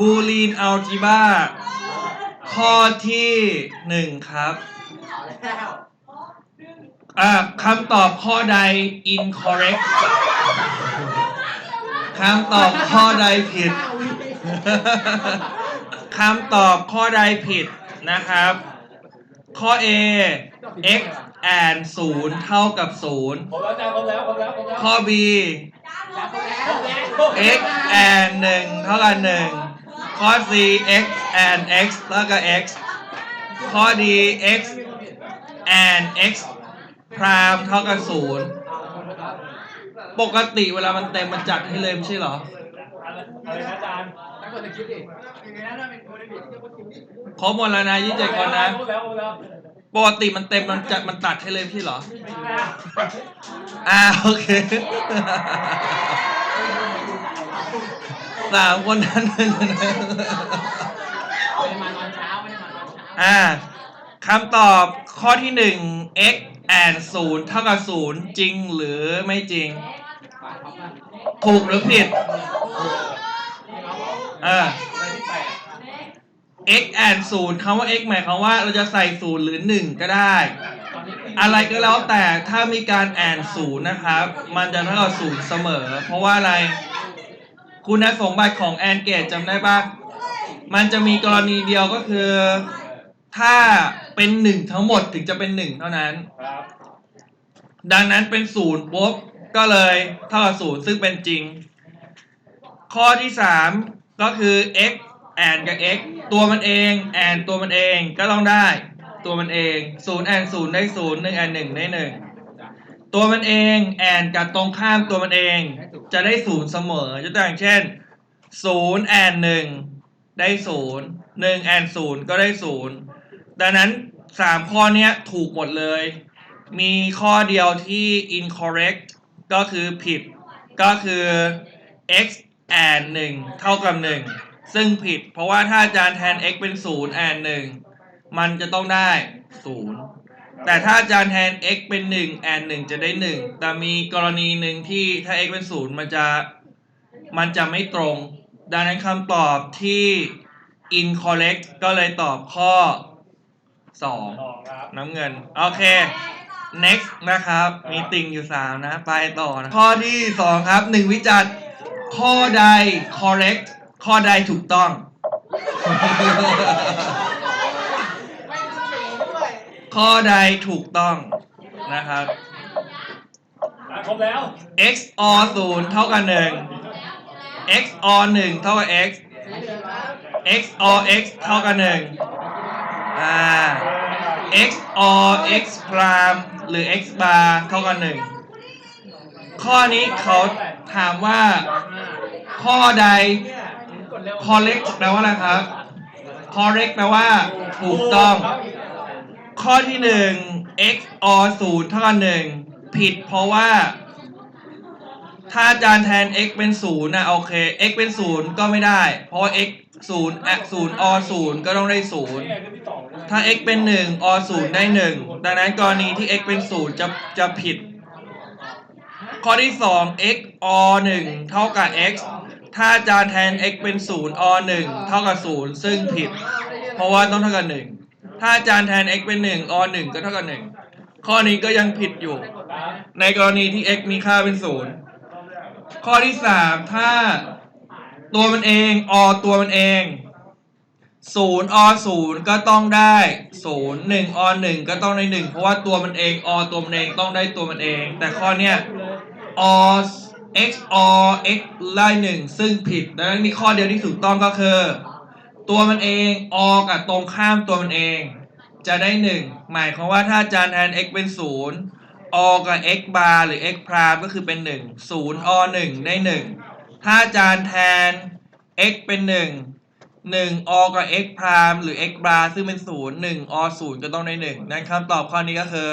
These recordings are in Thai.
บูลีนอัลจิบาข้อที่หนึ่งครับอ่าคำตอบข้อใด incorrect คำตอบข้อใดผิด คำตอบข้อใดผิดนะครับ ข้อ A x and 0 เท่ากับ0ผมแล้วจ้าผมแล้วผมแล้วผมแล้วข้อ B x and 1 เท่ากับ 1 ข้อ C x and x เท่ากับ x ข้อ D x and x พรามเท่ากับ0ปกติเวลามันเต็มมันจัดให้เลยไม่ใช่เหรออะไรนะอาจารย์ครบหมดแล้วนะยี่สิบเจ็ดคนนะ ปกติมันเต็มมันจัดมันตัดให้เลยไม่ใช่เหรอ อ่าโอเค สาคนนั้น ไม่ได้มานอนเช้าไม่ได้มานอนเช้าอ่าคำตอบข้อที่หนึ่ง x and 0เท่ากับ0จริงหรือไม่จริงถูกหรือผิด เอออะไรที่แปด x and 0คำว่า x หมายความว่าเราจะใส่0หรือ1ก็ได้อะไรก็แล้วแต่ถ้ามีการแอนศูนย์นะครับ มันจะเท่ากับศูนย์เสมอ เพราะว่าอะไร คุณสมบัติของแอนเกตจำได้ปะมันจะมีกรณีเดียวก็คือ ถ้าเป็นหนึ่งทั้งหมดถึงจะเป็นหนึ่งเท่านั้น ครับดังนั้นเป็นศูนย์ปุ๊บก็เลยเท่ากับศูนย์ซึ่งเป็นจริง ข้อที่สามก็คือ x แอนกับ x ตัวมันเองแอนตัวมันเองก็ต้องได้ ตัวมันเองศูนย์แอนศูนย์ได้ศูนย์หนึ่งแอนหนึ่งได้หนึ่งตัวมันเองแอนกับตรงข้ามตัวมันเอง จะได้ศูนย์เสมอยกตัวอย่างเช่นศูนย์แอนหนึ่งได้ศูนย์หนึ่งแอนศูนย์ก็ได้ศูนย์ดังนั้นสามข้อเนี้ยถูกหมดเลย มีข้อเดียวที่ incorrect ก็คือผิด ก็คือ x and 1 เท่ากับ 1 ซึ่งผิด เพราะว่าถ้าอาจารย์แทน x เป็น 0 and 1 มันจะต้องได้ 0 แต่ถ้าอาจารย์แทน x เป็น1 and 1จะได้ 1 แต่มีกรณีหนึ่งที่ถ้า x เป็น 0 มันจะมันจะไม่ตรง ดังนั้นคำตอบที่ incorrect ก็เลยตอบข้อ2สองครับน้ำเงิน โอเค next นะครับ มีติ่งอยู่ 3 นะ ไปต่อนะ ข้อที่ 2 ครับ 1 วิจัดข้อใด correct ข้อใดถูกต้อง ข้อใดถูกต้องนะครับ อะครบแล้ว x or 0 เท่ากับ1 x or 1 เท่ากับ x x or x เท่ากับ1อ่า x or x prime หรือ x bar เท่ากับ1ข้อนี้เขาถามว่า ข้อใด correct แปลว่าอะไรครับ correct แปลว่าถูกต้อง ข้อที่1 x or 0เท่ากับ1ผิดเพราะว่า ถ้าอาจารย์แทน x เป็น0นย์นะโอเค x เป็น0ก็ไม่ได้ เพราะว่า x 0อะ0 or 0ก็ต้องได้0นี่ไงก็ที่สองเลยถ้า x เป็น1 or 0ได้1ดังนั้นกรณีที่ x เป็น0จะจะผิด ข้อที่2 x or 1เท่ากับ x ถ้าอาจารย์แทน x เป็น0 or 1เท่ากับ0ซึ่งผิด เพราะว่าต้องเท่ากับ1 ถ้าอาจารย์แทน x เป็น1 or 1ก็เท่ากับ1ข้อนี้ก็ยังผิดอยู่ ในกรณีที่ x มีค่าเป็น0ข้อที่3ถ้าตัวมันเอง or ตัวมันเอง0 or 0ก็ต้องได้0 1 or 1ก็ต้องได้1เพราะว่าตัวมันเอง or ตัวมันเองต้องได้ตัวมันเอง แต่ข้อเนี้ย or x or x ได้1ซึ่งผิดดังนั้นมีข้อเดียวที่ถูกต้องก็คือ ตัวมันเอง or กับตรงข้ามตัวมันเอง จะได้1หมายความว่าถ้าอาจารย์แทน x เป็น0 or กับ x bar หรือ x prime ก็คือเป็น1 0 or 1ได้1ถ้าอาจารย์แทน x เป็น1 1 or กับ x prime หรือ x bar ซึ่งเป็น0 1 or 0ก็ต้องได้1นั่นคำตอบข้อนี้ก็คือ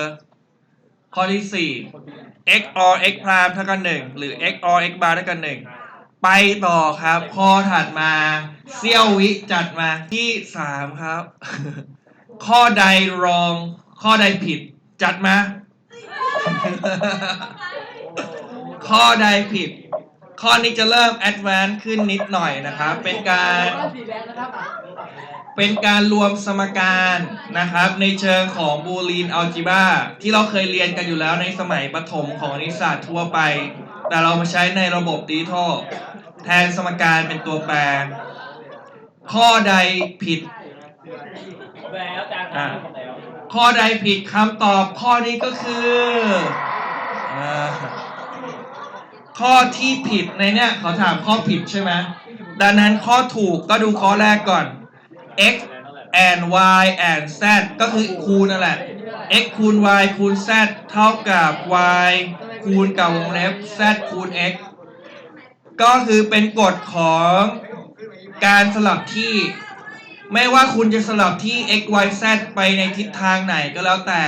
ข้อที่4 x or x prime เท่ากับ1หรือ x or x bar เท่ากับ1 ไปต่อครับ ข้อถัดมาเซี่ยววิจัดมาที่3ครับ ข้อใดรอง ข้อใดผิด จัดมา ข้อใดผิด ข้อนี้จะเริ่ม advance ขึ้นนิดหน่อยนะครับ เป็นการเป็นการรวมสมการนะครับ ในเชิงของบูลีนอัลจิบ้าที่เราเคยเรียนกันอยู่แล้วในสมัยประถมของคณิตศาสตร์ทั่วไป แต่เรามาใช้ในระบบดิจิทัลแทนสมการเป็นตัวแปร ข้อใดผิดครบแล้วจานครบแล้วข้อใดผิดคำตอบข้อนี้ก็คืออ่าข้อที่ผิดในเนี้ยเขาถามข้อผิดใช่ไหมดังนั้นข้อถูกก็ดูข้อแรกก่อน x and y and z ก็คือคูณนั่นแหละ x คูณ y คูณ z เท่ากับ y คูณกับวงเล็บ z คูณ x ก็คือเป็นกฎของการสลับที่ ไม่ว่าคุณจะสลับที่ x y z ไปในทิศทางไหนก็แล้วแต่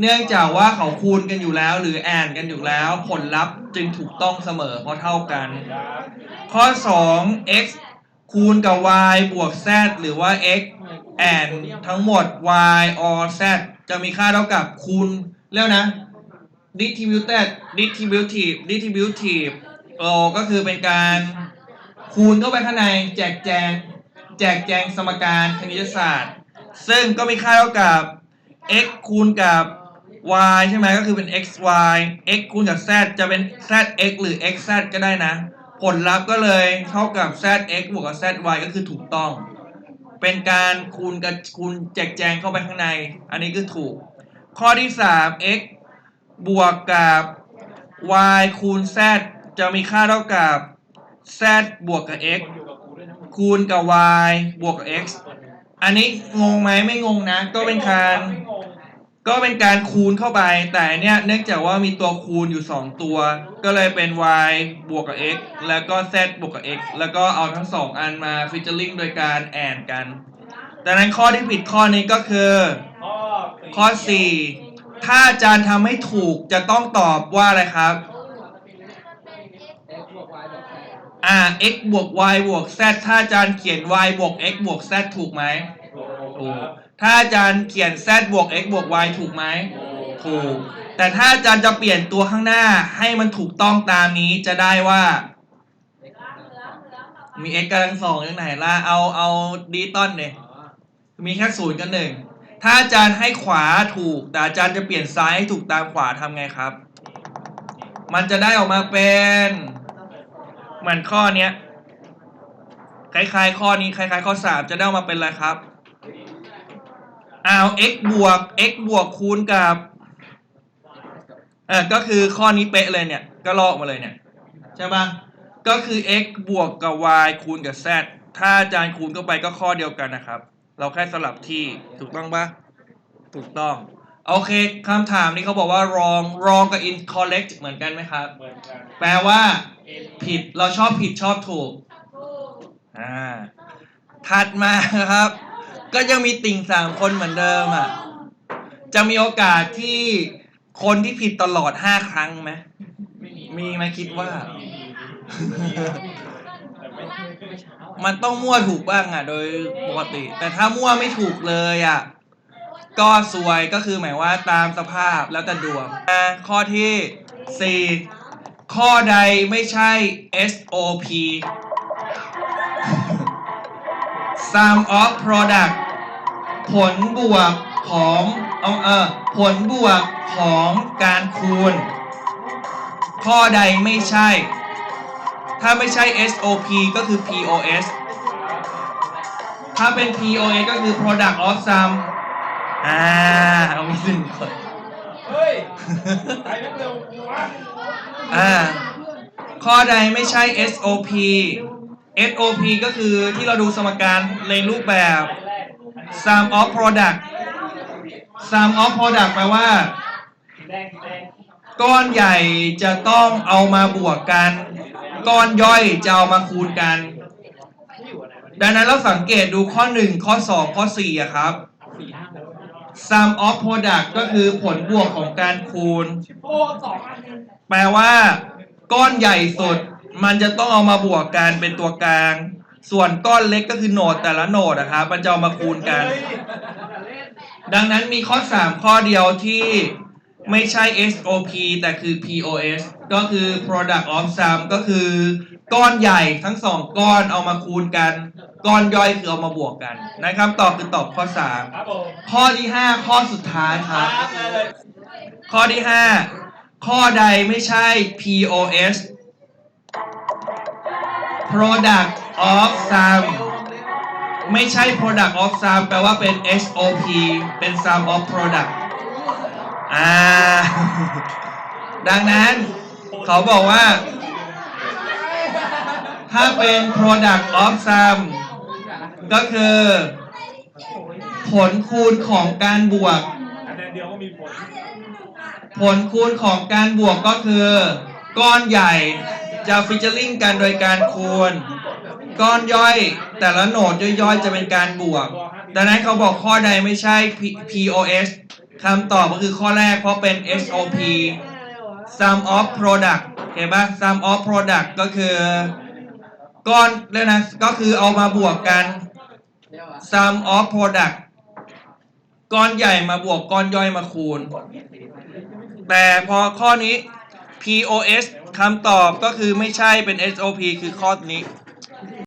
เนื่องจากว่าเขาคูณกันอยู่แล้ว หรือแอนกันอยู่แล้ว ผลลัพธ์จึงถูกต้องเสมอเพราะเท่ากัน ข้อ 2 x คูณกับ y บวก z หรือว่า x and ทั้งหมด y or z จะมีค่าเท่ากับคูณเรียกนะ distributed distributive distributive โอก็คือเป็นการคูณเข้าไปข้างในแจกแจง แจกแจงสมการคณิตศาสตร์ ซึ่งก็มีค่าเท่ากับ x คูณกับ y ใช่ไหมก็คือเป็น x y x คูณกับ z จะเป็น z x หรือ x z ก็ได้นะ ผลลัพธ์ก็เลยเท่ากับ z x บวกกับ z y ก็คือถูกต้อง เป็นการคูณกับคูณแจกแจงเข้าไปข้างใน อันนี้คือถูก ข้อที่ 3 x บวกกับ y คูณ z จะมีค่าเท่ากับ z บวกกับ x คูณกับ y บวกกับ x อันนี้งงไหมไม่งงนะ ก็เป็นการก็เป็นการคูณเข้าไป แต่เนี้ยเนื่องจากว่ามีตัวคูณอยู่ 2 ตัว ก็เลยเป็น y บวกกับ x แล้วก็ z บวกกับ x แล้วก็เอาทั้งสองอันมาฟิชเชอร์ลิงโดยการแอนกันดังนั้นข้อที่ผิดข้อนี้ก็คือ ข้อข้อ4 ถ้าอาจารย์ทำให้ถูกจะต้องตอบว่าอะไรครับ อ่า x บวก y บวก z ถ้าอาจารย์เขียน y บวก x บวก z ถูกไหมถูกถ้าอาจารย์เขียน z บวก x บวก y ถูกไหมถูก แต่ถ้าอาจารย์จะเปลี่ยนตัวข้างหน้าให้มันถูกต้องตามนี้จะได้ว่า มี x กำลังสองอยังไหนล่ะเอาเอาดิจิตอลเนี่ยมีแค่ศูนย์กับหนึ่ง ถ้าอาจารย์ให้ขวาถูก แต่อาจารย์จะเปลี่ยนซ้ายให้ถูกตามขวาทำไงครับ มันจะได้ออกมาเป็นเหมือนข้อเนี้ยคล้ายๆ ข้อนี้คล้ายๆ ข้อสามจะได้ออกมาเป็นอะไรครับเอา x บวก x บวกคูณกับเออก็คือข้อนี้เป๊ะเลยเนี่ย ก็ลอกมาเลยเนี่ยใช่ปะก็คือ x บวกกับ y คูณกับ z ถ้าอาจารย์คูณเข้าไปก็ข้อเดียวกันนะครับ เราแค่สลับที่ถูกต้องปะถูกต้อง โอเคคำถามนี้เขาบอกว่า wrong wrong กับ incorrect เหมือนกันไหมครับ เหมือนกัน แปลว่าผิดเราชอบผิดชอบถูกอ่าถัดมาครับ ก็ยังมีติ่งสามคนเหมือนเดิมอะ จะมีโอกาสที่คนที่ผิดตลอดห้าครั้งไหมไม่มีมีไหมคิดว่า มันต้องมั่วถูกบ้างอะ โดยปกติ แต่ถ้ามั่วไม่ถูกเลยอะ ก็ซวยก็คือหมายว่าตามสภาพแล้วแต่ดวงอะข้อที่สี่ข้อใดไม่ใช่ SOP sum of product ผลบวกของเอเออผลบวกของการคูณ ข้อใดไม่ใช่ ถ้าไม่ใช่ SOP ก็คือ POS ถ้าเป็น POS ก็คือ product of sum อ่าเอามีหนึ่งคน เฮ้ยใครนักเร็วกูวะอ่า ข้อใดไม่ใช่ SOP SOP ก็คือที่เราดูสมการในรูปแบบ sum of product sum of product แปลว่าแดงแดงก้อนใหญ่จะต้องเอามาบวกกัน ก้อนย่อยจะเอามาคูณกัน ดังนั้นเราสังเกตดูข้อ 1 ข้อ 2 ข้อ4อะครับสี่ห้าหก sum of product ก็คือผลบวกของการคูณ แปลว่า ก้อนใหญ่สุด มันจะต้องเอามาบวกกันเป็นตัวกลาง ส่วนก้อนเล็กก็คือโหนดแต่ละโหนดนะครับมันจะเอามาคูณกัน ดังนั้นมีข้อ 3 ข้อเดียวที่ ไม่ใช่ SOP แต่คือ POS ก็คือ product of sum ก็คือ ก้อนใหญ่ทั้งสองก้อนเอามาคูณกัน ก้อนย่อยคือเอามาบวกกันนะครับตอบคือตอบข้อ ครับผม3 ข้อที่ 5 ข้อสุดท้ายคครัรับ บเลยเลยข้อที่ 5 ข้อใดไม่ใช่ POS product of sum ไม่ใช่ product of sum แปลว่าเป็น SOP เป็น sum of product อ่า ดังนั้นเขาบอกว่า ถ้าเป็น product of sum ก็คือ ผลคูณของการบวก คะแนนเดียวก็มีผลผลคูณของการบวกก็คือ ก้อนใหญ่จะฟิชเชอร์ลิงกันโดยการคูณ ก้อนย่อย แต่ละโหนดย่อยๆ จะเป็นการบวก ดังนั้นเขาบอกข้อใดไม่ใช่ P- POS คำตอบก็คือข้อแรกเพราะเป็น SOP sum of product เห็นปะ sum of product ก็คือก้อนเรียนะก็คือเอามาบวกกัน sum of product ก้อนใหญ่มาบวกก้อนย่อยมาคูณ แต่พอข้อนี้ POS คำตอบก็คือไม่ใช่เป็น SOP คือข้อนี้